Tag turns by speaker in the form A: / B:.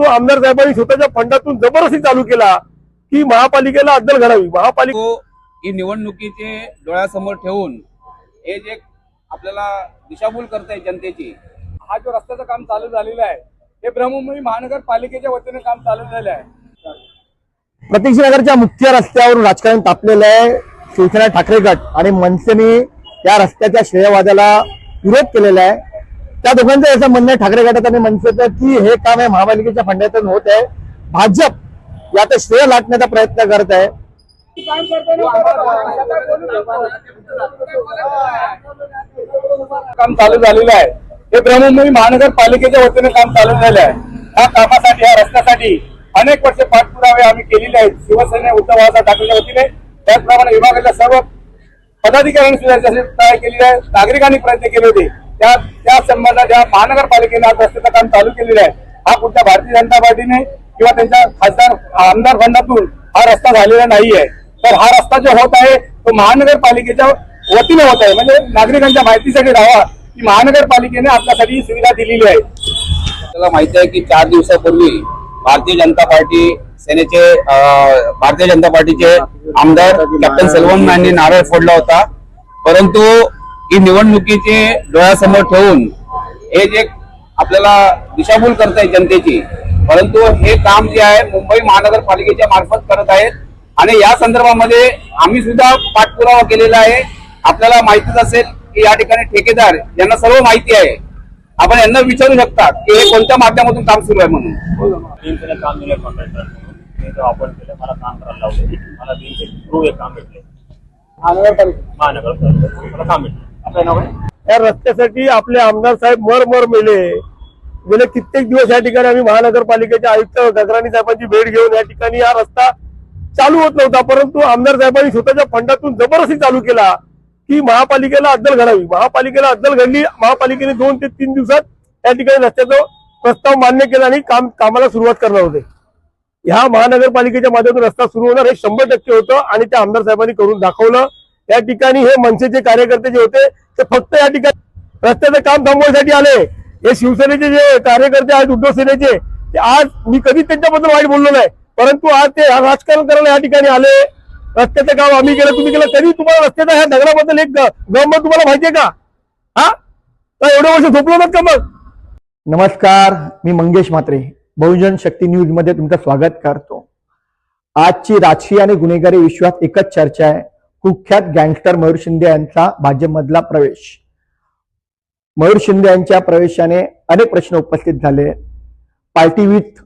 A: तो आमदार साहेबांनी स्वतःच्या फंडातून जबरदस्ती चालू केला की महापालिकेला अद्दल घडावी. महापालिका
B: ही निवडणुकीचे डोळ्यासमोर ठेवून हे जे आपल्याला दिशाभूल करताय जनतेची
C: हा जो रस्त्याचं काम चालू झालेलं आहे हे ब्रह्ममुंबई महानगरपालिकेच्या वतीने काम चालू झालेलं आहे.
A: प्रतीक्षनगरच्या मुख्य रस्त्यावरून राजकारण तापलेलं आहे. शिवसेना ठाकरे गट आणि मनसेने या रस्त्याच्या श्रेयवादाला विरोध केलेला आहे. त्या दोघांचं असं म्हणणं ठाकरे गटात आणि मनसेचं की हे काम आहे महापालिकेच्या फंडातून होत आहे. भाजप याचं श्रेय लाटण्याचा प्रयत्न करत आहे.
C: काम चालू झालेलं आहे. हे ब्रह्ममुंबई महानगरपालिकेच्या वतीने काम चालू झालेलं आहे. या कामासाठी या रस्त्यासाठी अनेक वर्ष पाठपुरावे आम्ही केलेले आहेत. शिवसेना उद्धव बाळासाहेब ठाकरेच्या वतीने. त्याचप्रमाणे विभागाच्या सर्व पदाधिकाऱ्यांनी सुद्धा तयार केलेली आहे. नागरिकांनी प्रयत्न केले होते. त्या त्या संबंधात या महानगरपालिकेने आज रस्त्याचं काम चालू केलेलं आहे हा कुठल्या भारतीय जनता पार्टीने किंवा त्यांच्या खासदार आमदार फंडातून हा रस्ता झालेला नाहीये. तर हा रस्ता जो होत आहे तो महानगरपालिकेच्या वतीने होत आहे. म्हणजे नागरिकांच्या माहितीसाठी राहावा की महानगरपालिकेने आपल्यासाठी ही सुविधा दिलेली आहे.
B: आपल्याला माहिती आहे की चार दिवसापूर्वी भारतीय जनता पार्टी सेनेचे भारतीय जनता पार्टीचे आमदार कॅप्टन सेल्वन यांनी नारळ फोडला होता. परंतु ही निवडणुकीचे डोळ्यासमोर ठेवून हे जे आपल्याला दिशाभूल करताय जनतेची परंतु हे काम जे आहे मुंबई महानगरपालिकेच्या मार्फत करत आहेत. आणि या संदर्भामध्ये आम्ही सुद्धा पाठपुरावा केलेला आहे. आपल्याला माहितीच असेल की या ठिकाणी ठेकेदार यांना सर्व माहिती आहे. आपण यांना विचारू शकता की हे कोणत्या माध्यमातून काम सुरू आहे म्हणून.
D: काम दिलं कॉन्ट्रॅक्टर केलं. मला काम करायला लावले. मला तीनशे थ्रू हे काम भेटले. मला काम
A: या रस्त्यासाठी आपले आमदार साहेब मर मर मेले. गेले कित्येक दिवस या ठिकाणी आम्ही महानगरपालिकेचे आयुक्त गगराणी साहेबांची भेट घेऊन या ठिकाणी हा रस्ता चालू होत नव्हता परंतु आमदार साहेबांनी स्वतःच्या फंडातून जबरदस्ती चालू केला की महापालिकेला अद्दल घडावी. महापालिकेला अद्दल घडली महापालिकेने दोन ते तीन दिवसात या ठिकाणी रस्त्याचा प्रस्ताव मान्य केला आणि काम कामाला सुरुवात करणार होते. ह्या महानगरपालिकेच्या माध्यमातून रस्ता सुरू होणार हे शंभर टक्के होतं आणि त्या आमदार साहेबांनी करून दाखवलं. या ठिकाणी हे मनसेचे कार्यकर्ते जे होते ते फक्त या ठिकाणी रस्त्याचं काम थांबवण्यासाठी आले. हे शिवसेनेचे जे कार्यकर्ते आहेत उद्धव सेनेचे ते आज मी कधीच त्यांच्याबद्दल वाईट बोललो नाही. परंतु आज ते राजकारण करायला या ठिकाणी आले. रस्त्याचं काम आम्ही केलं तुम्ही केलं तरी तुम्हाला रस्त्याचा ह्या दगडाबद्दल एक गंमत तुम्हाला माहितीये का? हा? एवढे वर्ष झोपलो नात का मग? नमस्कार मी मंगेश म्हात्रे. बहुजन शक्ती न्यूजमध्ये तुमचं स्वागत करतो. आजची राजकीय आणि गुन्हेगारी विश्वात एकच चर्चा आहे. कुख्यात गँगस्टर मयूर शिंदे यांचा भाजपमधला प्रवेश. मयूर शिंदे यांच्या प्रवेशाने अनेक प्रश्न उपस्थित झाले. Party with